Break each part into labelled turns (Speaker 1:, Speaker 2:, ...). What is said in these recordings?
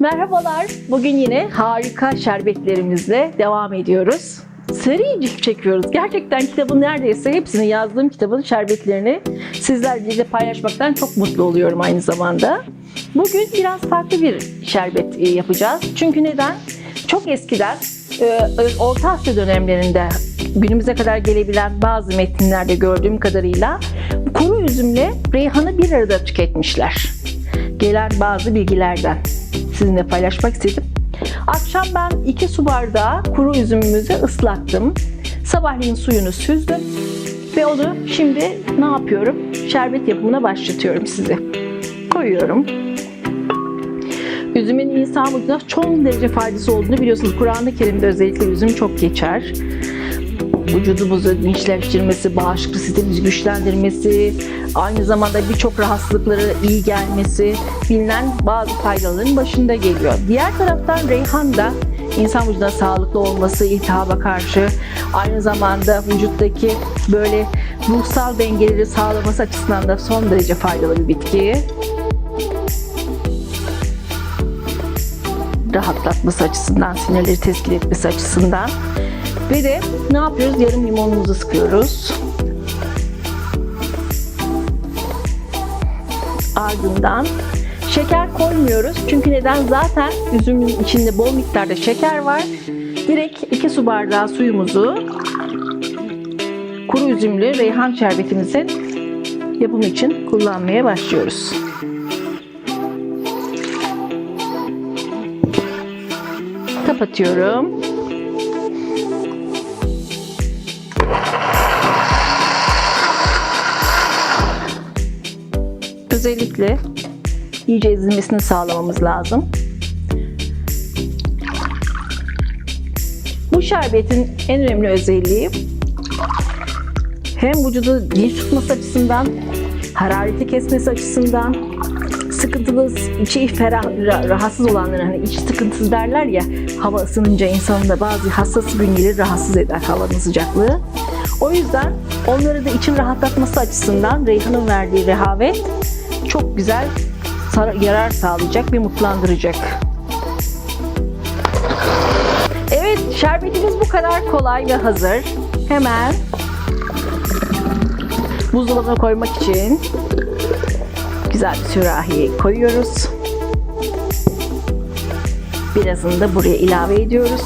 Speaker 1: Merhabalar. Bugün yine harika şerbetlerimizle devam ediyoruz. Seri cilt çekiyoruz. Gerçekten kitabın neredeyse hepsini yazdığım kitabın şerbetlerini sizlerle paylaşmaktan çok mutlu oluyorum aynı zamanda. Bugün biraz farklı bir şerbet e, yapacağız. Çünkü neden? Çok eskiden e, Orta Asya dönemlerinde günümüze kadar gelebilen bazı metinlerde gördüğüm kadarıyla kuru üzümle reyhanı bir arada tüketmişler. Gelen bazı bilgilerden sizinle paylaşmak istedim. Akşam ben 2 su bardağı kuru üzümümüzü ıslattım. Sabahleyin suyunu süzdüm. Ve onu şimdi ne yapıyorum? Şerbet yapımına başlatıyorum sizi. Koyuyorum. Üzümün insan vücuduna çok derece faydası olduğunu biliyorsunuz. Kur'an-ı Kerim'de özellikle üzüm çok geçer. Vücudumuzu dinçleştirmesi, bağışıklık sistemimizi güçlendirmesi, aynı zamanda birçok rahatsızlıklara iyi gelmesi bilinen bazı faydaların başında geliyor. Diğer taraftan reyhan da insan vücuduna sağlıklı olması, iltihaba karşı aynı zamanda vücuttaki böyle ruhsal dengeleri sağlaması açısından da son derece faydalı bir bitki. rahatlatması açısından, sinirleri teskin etmesi açısından. Ve de ne yapıyoruz? Yarım limonumuzu sıkıyoruz. Ardından şeker koymuyoruz. Çünkü neden? Zaten üzümün içinde bol miktarda şeker var. Direkt 2 su bardağı suyumuzu kuru üzümlü reyhan şerbetimizin yapımı için kullanmaya başlıyoruz. Kapatıyorum. Özellikle iyice ezilmesini sağlamamız lazım. Bu şerbetin en önemli özelliği hem vücudu dinç tutması açısından, harareti kesmesi açısından, sıkıntılı, içi ferah, ra- rahatsız olanların hani iç sıkıntısı derler ya hava ısınınca insanın da bazı hassas bünyeleri rahatsız eder havanın sıcaklığı. O yüzden onları da için rahatlatması açısından reyhanın verdiği rehavet çok güzel yarar sağlayacak ve mutlandıracak. Evet şerbetimiz bu kadar kolay ve hazır. Hemen buzdolabına koymak için güzel bir sürahiye koyuyoruz. Birazını da buraya ilave ediyoruz.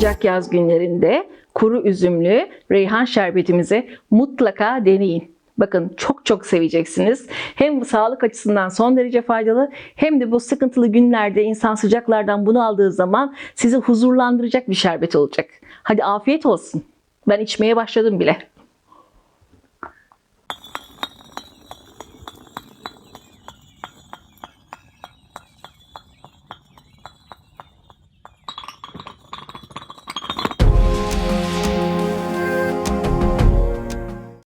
Speaker 1: Sıcak yaz günlerinde kuru üzümlü reyhan şerbetimizi mutlaka deneyin. Bakın çok çok seveceksiniz. Hem bu sağlık açısından son derece faydalı hem de bu sıkıntılı günlerde insan sıcaklardan bunu aldığı zaman sizi huzurlandıracak bir şerbet olacak. Hadi afiyet olsun. Ben içmeye başladım bile.